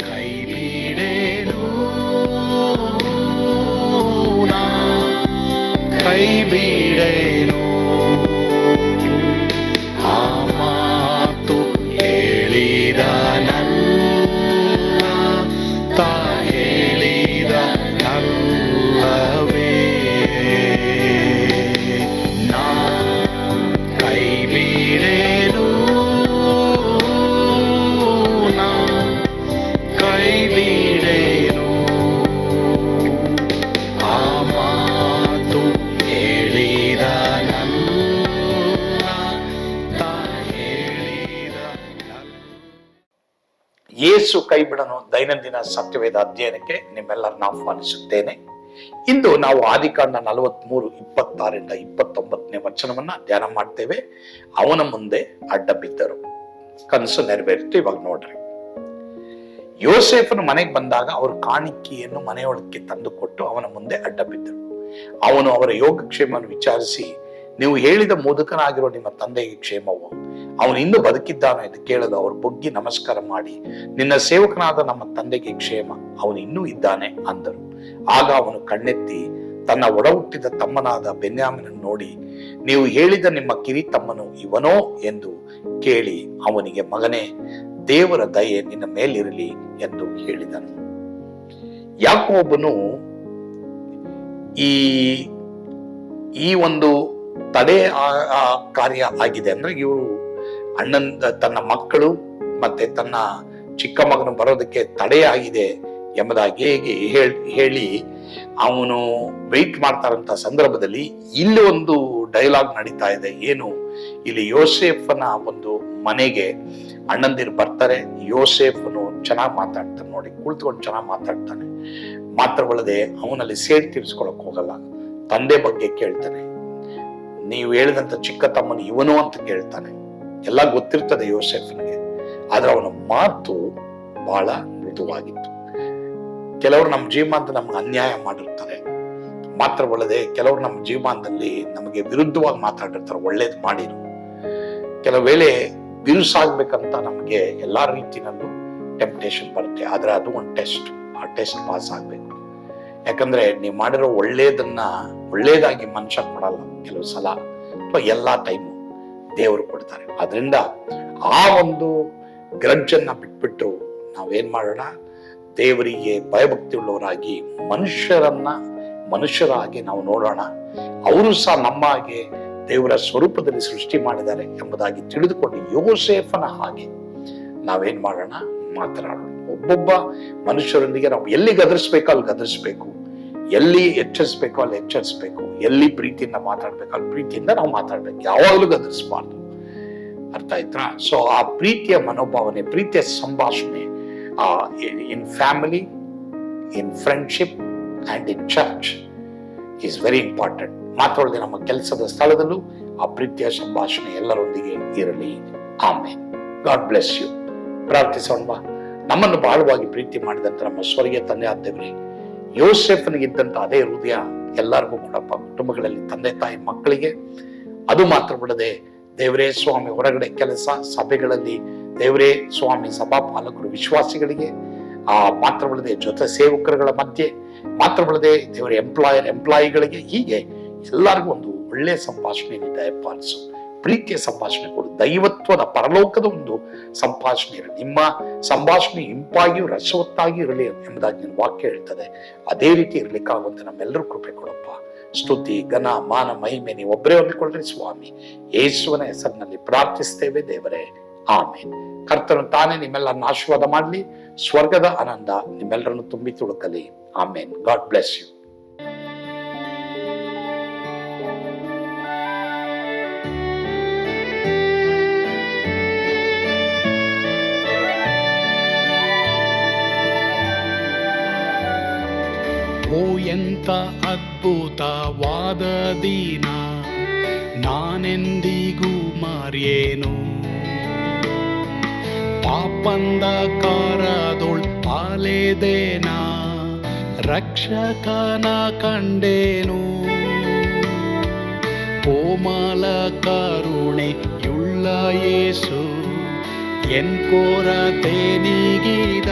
ಕೈ ಬಿಡೇನು ಯೇಸು ಕೈ ಬಿಡನು ದೈನಂದಿನ ಸತ್ಯವೇದ ಅಧ್ಯಯನಕ್ಕೆ ನಿಮ್ಮೆಲ್ಲರನ್ನ ಆಹ್ವಾನಿಸುತ್ತೇನೆ. ಇಂದು ನಾವು ಆದಿಕಾಂಡ ನಲವತ್ಮೂರು, ಇಪ್ಪತ್ತಾರರಿಂದ ಇಪ್ಪತ್ತೊಂಬತ್ತನೇ ವಚನವನ್ನ ಧ್ಯಾನ ಮಾಡ್ತೇವೆ. ಅವನ ಮುಂದೆ ಅಡ್ಡ ಬಿದ್ದರು ಕನಸು ನೆರವೇರಿತು, ಇವಾಗ ನೋಡ್ರಿ. ಯೋಸೇಫನ ಮನೆಗೆ ಬಂದಾಗ ಅವರು ಕಾಣಿಕೆಯನ್ನು ಮನೆಯೊಳಕ್ಕೆ ತಂದುಕೊಟ್ಟು ಅವನ ಮುಂದೆ ಅಡ್ಡ ಬಿದ್ದರು ಅವನು ಅವರ ಯೋಗಕ್ಷೇಮವನ್ನು ವಿಚಾರಿಸಿ, ನೀವು ಹೇಳಿದ ಮೋದಕನಾಗಿರೋ ನಿಮ್ಮ ತಂದೆಗೆ ಕ್ಷೇಮವು? ಅವನು ಇನ್ನೂ ಬದುಕಿದ್ದಾನ ಎಂದು ಕೇಳಲು ಅವರು ಬೊಗ್ಗಿ ನಮಸ್ಕಾರ ಮಾಡಿ, ನಿನ್ನ ಸೇವಕನಾದ ನಮ್ಮ ತಂದೆಗೆ ಕ್ಷೇಮ, ಅವನು ಇನ್ನೂ ಇದ್ದಾನೆ ಅಂದರು. ಆಗ ಅವನು ಕಣ್ಣೆತ್ತಿ, ತನ್ನ ಒಡ ಹುಟ್ಟಿದ ತಮ್ಮನಾದ ಬೆನ್ಯಾಮಿನನ್ನು ನೋಡಿ, ನೀವು ಹೇಳಿದ ನಿಮ್ಮ ಕಿರಿ ತಮ್ಮನು ಇವನೋ? ಎಂದು ಕೇಳಿ ಅವನಿಗೆ, ಮಗನೇ, ದೇವರ ದಯೆ ನಿನ್ನ ಮೇಲಿರಲಿ ಎಂದು ಹೇಳಿದನು. ಯಾಕೋಬನು ಈ ಈ ಒಂದು ತಡೆ ಕಾರ್ಯ ಆಗಿದೆ. ಅಂದ್ರೆ ಇವರು ಅಣ್ಣನ್ ತನ್ನ ಮಕ್ಕಳು ಮತ್ತೆ ತನ್ನ ಚಿಕ್ಕ ಮಗನು ಬರೋದಕ್ಕೆ ತಡೆಯಾಗಿದೆ ಎಂಬುದಾಗಿ ಹೇಗೆ ಹೇಳಿ ಅವನು ವೆಯ್ಟ್ ಮಾಡ್ತಾರಂತ ಸಂದರ್ಭದಲ್ಲಿ ಇಲ್ಲಿ ಒಂದು ಡೈಲಾಗ್ ನಡೀತಾ ಇದೆ. ಏನು? ಇಲ್ಲಿ ಯೋಸೇಫನ ಒಂದು ಮನೆಗೆ ಅಣ್ಣಂದಿರು ಬರ್ತಾರೆ. ಯೋಸೇಫನು ಚೆನ್ನಾಗಿ ಮಾತಾಡ್ತಾನೆ ನೋಡಿ, ಕುಳಿತುಕೊಂಡು ಚೆನ್ನಾಗಿ ಮಾತಾಡ್ತಾನೆ. ಮಾತ್ರವಲ್ಲದೆ ಅವನಲ್ಲಿ ಸೇರಿ ತೀರಿಸ್ಕೊಳಕ್ ಹೋಗಲ್ಲ. ತಂದೆ ಬಗ್ಗೆ ಕೇಳ್ತಾನೆ. ನೀವು ಹೇಳಿದಂತ ಚಿಕ್ಕ ತಮ್ಮನು ಇವನು ಅಂತ ಕೇಳ್ತಾನೆ. ಎಲ್ಲ ಗೊತ್ತಿರ್ತದೆ ಯೋಸೆಫ್ನಿಗೆ ಆದ್ರೆ ಅವನ ಮಾತು ಬಹಳ ಮೃದುವಾಗಿತ್ತು. ಕೆಲವರು ನಮ್ಮ ಜೀವಮಾನದ ನಮ್ಗೆ ಅನ್ಯಾಯ ಮಾಡಿರ್ತಾರೆ. ಮಾತ್ರವಲ್ಲದೆ ಕೆಲವರು ನಮ್ಮ ಜೀವಮಾನದಲ್ಲಿ ನಮಗೆ ವಿರುದ್ಧವಾಗಿ ಮಾತಾಡಿರ್ತಾರೆ, ಒಳ್ಳೇದು ಮಾಡಿರು ಕೆಲವು ವೇಳೆ ಬಿರುಸಾಗ್ಬೇಕಂತ ನಮಗೆ ಎಲ್ಲಾ ರೀತಿನಲ್ಲೂ ಟೆಂಪ್ಟೇಷನ್ ಬರುತ್ತೆ. ಆದ್ರೆ ಅದು ಒಂದು ಟೆಸ್ಟ್ ಆ ಟೆಸ್ಟ್ ಪಾಸ್ ಆಗ್ಬೇಕು. ಯಾಕಂದ್ರೆ ನೀವು ಮಾಡಿರೋ ಒಳ್ಳೇದನ್ನ ಒಳ್ಳೇದಾಗಿ ಮನುಷ್ಯ ಕೊಡಲ್ಲ ಕೆಲವು ಸಲ. ಅಥವಾ ಎಲ್ಲಾ ಟೈಮು ದೇವರು ಕೊಡ್ತಾರೆ. ಅದರಿಂದ ಆ ಒಂದು ಗ್ರಜ್ಜನ್ನ ಬಿಟ್ಬಿಟ್ಟು ನಾವೇನ್ ಮಾಡೋಣ? ದೇವರಿಗೆ ಭಯಭಕ್ತಿ ಉಳ್ಳವರಾಗಿ ಮನುಷ್ಯರನ್ನ, ಮನುಷ್ಯರಾಗಿ ನಾವು ನೋಡೋಣ. ಅವರು ಸಹ ನಮ್ಮ ಹಾಗೆ ದೇವರ ಸ್ವರೂಪದಲ್ಲಿ ಸೃಷ್ಟಿ ಮಾಡಿದ್ದಾರೆ ಎಂಬುದಾಗಿ ತಿಳಿದುಕೊಂಡು ಯೋಸೇಫನ ಹಾಗೆ ನಾವೇನ್ ಮಾಡೋಣ? ಮಾತನಾಡೋಣ. ಒಬ್ಬೊಬ್ಬ ಮನುಷ್ಯರೊಂದಿಗೆ ನಾವು ಎಲ್ಲಿ ಗದರಿಸ್ಬೇಕು ಅಲ್ಲಿ ಗದರಿಸ್ಬೇಕು. ಎಲ್ಲಿ ಎಚ್ಚರಿಸ್ಬೇಕು ಅಲ್ಲಿ ಎಚ್ಚರಿಸ್ಬೇಕು. ಎಲ್ಲಿ ಪ್ರೀತಿಯಿಂದ ಮಾತಾಡ್ಬೇಕು, ಅಲ್ಲಿ ಪ್ರೀತಿಯಿಂದ ನಾವು ಮಾತಾಡ್ಬೇಕು. ಯಾವಾಗಲೂ ಗದರಿಸಬಾರ್ದು. ಅರ್ಥ ಆಯ್ತಾ? ಸೊ ಆ ಪ್ರೀತಿಯ ಮನೋಭಾವನೆ, ಪ್ರೀತಿಯ ಸಂಭಾಷಣೆ in family in friendship and in church is very important ಮಾತಾಡದೆ ನಮ್ಮ ಕೆಲಸದ ಸ್ಥಳದಲ್ಲೂ ಆ ಪ್ರೀತಿಯ ಸಂಭಾಷಣೆ ಎಲ್ಲರೊಂದಿಗೆ ಇರಲಿ. ಆಮೇಲೆ ಗಾಡ್ ಬ್ಲೆಸ್ ಯು ಪ್ರಾರ್ಥಿಸೋಣ ನಮ್ಮನ್ನು ಬಹಳವಾಗಿ ಪ್ರೀತಿ ಮಾಡಿದಂತ ನಮ್ಮ ಸ್ವರ್ಗೀಯ ತಂದೆ ಆದ್ದೇವ್ರಿ ಯೋಸೆಫನಿಗಿದ್ದಂತ ಅದೇ ಹೃದಯ ಎಲ್ಲರಿಗೂ ಕೂಡ ಕುಟುಂಬಗಳಲ್ಲಿ ತಂದೆ, ತಾಯಿ, ಮಕ್ಕಳಿಗೆ ಅದು ಮಾತ್ರ ಬಿಡದೆ ದೇವರೇ ಸ್ವಾಮಿ ಹೊರಗಡೆ ಕೆಲಸ ಸಭೆಗಳಲ್ಲಿ ದೇವರೇ ಸ್ವಾಮಿ ಸಭಾಪಾಲಕರು ವಿಶ್ವಾಸಿಗಳಿಗೆ ಆ ಮಾತ್ರ ಬಿಡದೆ ಜೊತೆ ಸೇವಕರುಗಳ ಮಧ್ಯೆ ಮಾತ್ರ ಬಿಡದೆ ದೇವರ ಎಂಪ್ಲಾಯರ್ ಎಂಪ್ಲಾಯಿಗಳಿಗೆ ಹೀಗೆ ಎಲ್ಲರಿಗೂ ಒಂದು ಒಳ್ಳೆಯ ಸಂಭಾಷಣೆ ದಯಪಾಲಿಸು ಪ್ರೀತಿಯ ಸಂಭಾಷಣೆ ಕೊಡು. ದೈವತ್ವದ ಪರಲೋಕದ ಒಂದು ಸಂಭಾಷಣೆ ಇರಲಿ. ನಿಮ್ಮ ಸಂಭಾಷಣೆ ಇಂಪಾಗಿಯೂ ರಸವತ್ತಾಗಿ ಇರಲಿ ಎಂಬುದಾಗಿ ನಿನ್ನ ವಾಕ್ಯ ಹೇಳ್ತದೆ. ಅದೇ ರೀತಿ ಇರ್ಲಿಕ್ಕಾಗುವಂತೆ ನಮ್ಮೆಲ್ಲರೂ ಕೃಪೆ ಕೊಡಪ್ಪ. ಸ್ತುತಿ, ಘನ, ಮಾನ, ಮಹಿಮೆ ನೀವು ಒಬ್ಬರೇ ಹೊಂದಿಕೊಳ್ಳ್ರಿ ಸ್ವಾಮಿ. ಯೇಸುವನ ಹೆಸರಿನಲ್ಲಿ ಪ್ರಾರ್ಥಿಸ್ತೇವೆ ದೇವರೇ. ಆಮೇನ್. ಕರ್ತನು ತಾನೇ ನಿಮ್ಮೆಲ್ಲರನ್ನ ಆಶೀರ್ವಾದ ಮಾಡಲಿ. ಸ್ವರ್ಗದ ಆನಂದ ನಿಮ್ಮೆಲ್ಲರನ್ನು ತುಂಬಿ ತುಳುಕಲಿ. ಆಮೇನ್. God bless you. ಎಂತ ಅದ್ಭುತವಾದ ದಿನ ನಾನೆಂದಿಗೂ ಮರೆಯೇನು ಪಾಪಂದ ಕಾರದೊಳ್ ಆಲೆದೇನ ರಕ್ಷಕನ ಕಂಡೇನು ಕೋಮಲ ಕರುಣೆಯುಳ್ಳ ಯೇಸು ಎನ್ ಕೊರತೆ ನೀಗಿದ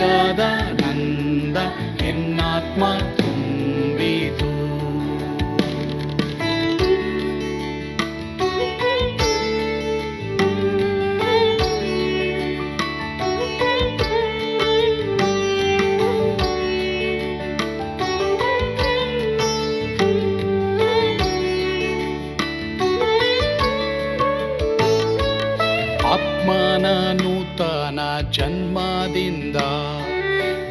ನಂದ ಎನ್ನಾತ್ಮ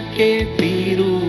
que can't be to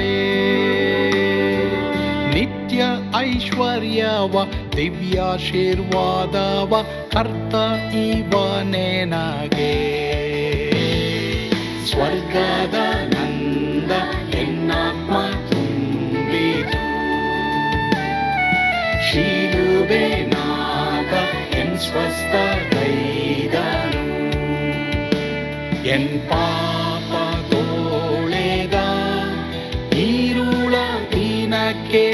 ಐಶ್ವರ್ಯವ, ದಿವ್ಯಾಶೀರ್ವಾದವ ಅರ್ಥ ನನಗೆ ಸ್ವರ್ಗದ ನಂದ ಎನ್ನಾತ್ಮ ತುಂಬಿತು. ಶೀಲುವೆ ನಾಗ ಎನ್ ಸ್ವಸ್ಥ ಕೈದನು. ಎನ್ ಪಾಪ ತೋಳೆದ, ಈರುಳ ದಿನಕ್ಕೆ